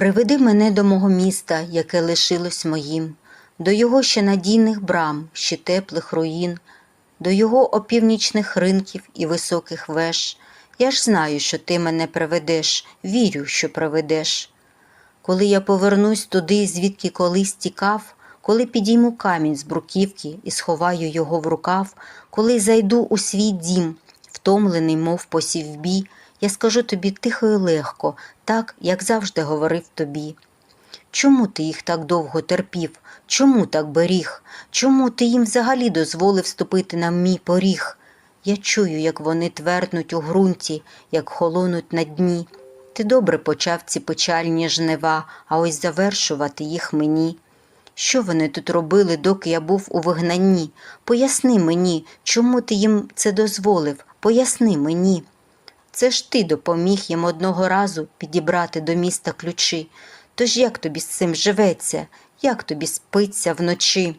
Приведи мене до мого міста, яке лишилось моїм, до його ще надійних брам, ще теплих руїн, до його опівнічних ринків і високих веж. Я ж знаю, що ти мене приведеш, вірю, що приведеш. Коли я повернусь туди, звідки колись тікав, коли підійму камінь з бруківки і сховаю його в рукав, коли зайду у свій дім, втомлений, мов посів бій, я скажу тобі тихо і легко, так, як завжди говорив тобі. Чому ти їх так довго терпів? Чому так беріг? Чому ти їм взагалі дозволив ступити на мій поріг? Я чую, як вони тверднуть у ґрунті, як холонуть на дні. Ти добре почав ці печальні жнива, а ось завершувати їх мені. Що вони тут робили, доки я був у вигнанні? Поясни мені, чому ти їм це дозволив? Поясни мені. Це ж ти допоміг їм одного разу підібрати до міста ключі. Тож як тобі з цим живеться? Як тобі спиться вночі?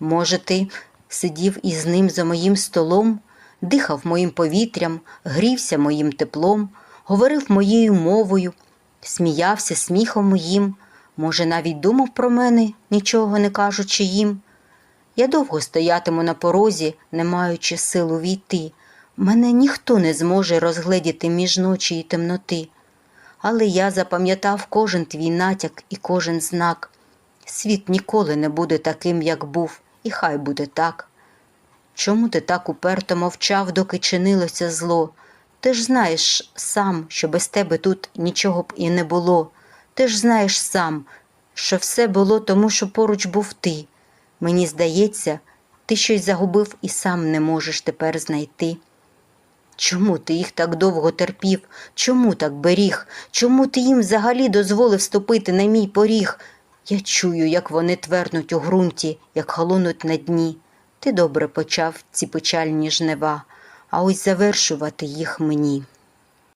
Може, ти сидів із ним за моїм столом, дихав моїм повітрям, грівся моїм теплом, говорив моєю мовою, сміявся сміхом моїм, може, навіть думав про мене, нічого не кажучи їм. Я довго стоятиму на порозі, не маючи сил увійти. Мене ніхто не зможе розгледіти між ночі і темноти. Але я запам'ятав кожен твій натяк і кожен знак. Світ ніколи не буде таким, як був, і хай буде так. Чому ти так уперто мовчав, доки чинилося зло? Ти ж знаєш сам, що без тебе тут нічого б і не було. Ти ж знаєш сам, що все було тому, що поруч був ти. Мені здається, ти щось загубив і сам не можеш тепер знайти. Чому ти їх так довго терпів? Чому так беріг? Чому ти їм взагалі дозволив ступити на мій поріг? Я чую, як вони твернуть у ґрунті, як холонуть на дні. Ти добре почав ці печальні жнива, а ось завершувати їх мені.